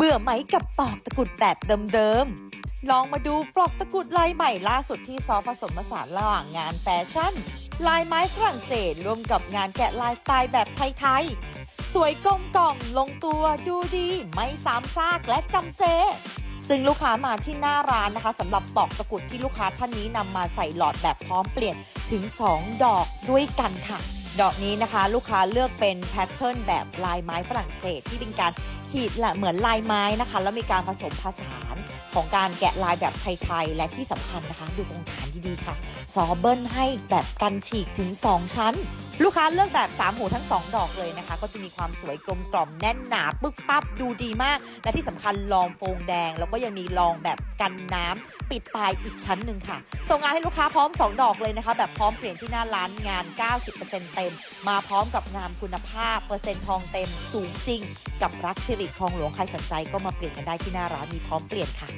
เบื่อไหมกับปลอกตะกุดแบบเดิมๆ ลองมาดูปลอกตะกุดลายใหม่ล่าสุดที่ซอฟผสมผสานระหว่างงานแฟชั่น ลายไม้ฝรั่งเศสรวมกับงานแกะลายสไตล์แบบไทยๆ สวยกลมกล่อมลงตัวดูดีไม่ซ้ำซากและจำเจ ซึ่งลูกค้ามาที่หน้าร้านนะคะสำหรับปลอกตะกุดที่ลูกค้าท่านนี้นำมาใส่หลอดแบบพร้อมเปลี่ยนถึง 2 ดอกด้วยกันค่ะ ดอกนี้นะคะ ลูกค้าเลือกเป็นแพทเทิร์นแบบลายไม้ฝรั่งเศสที่เป็นการขีดละเหมือนลายไม้นะคะ แล้วมีการผสมผสานของการแกะลายแบบไทยๆและที่สำคัญนะคะ ดูตรงฐานดีๆค่ะ ซอเบิ้ลให้แบบกันฉีกถึง 2 ชั้น ลูกค้าเลือกแบบ3หูทั้ง 2 ดอกเลยนะคะ ก็จะมีความสวยกลมกล่อมแน่นหนาปึ๊กปั๊บดูดีมาก และที่สำคัญลองโฟงแดง แล้วก็ยังมีลองแบบกันน้ำปิดตายอีกชั้นหนึ่งค่ะ ส่งงานให้ลูกค้าพร้อม 2 ดอกเลยนะคะ แบบพร้อมเปลี่ยนที่หน้าร้านงาน 90%เต็ม มาพร้อมกับงามคุณภาพ เปอร์เซ็นต์ทองเต็ม สูงจริง กับรักสิริคลองหลวงใครสนใจก็มาเปลี่ยนกันได้ที่หน้าร้านมีพร้อมเปลี่ยนค่ะ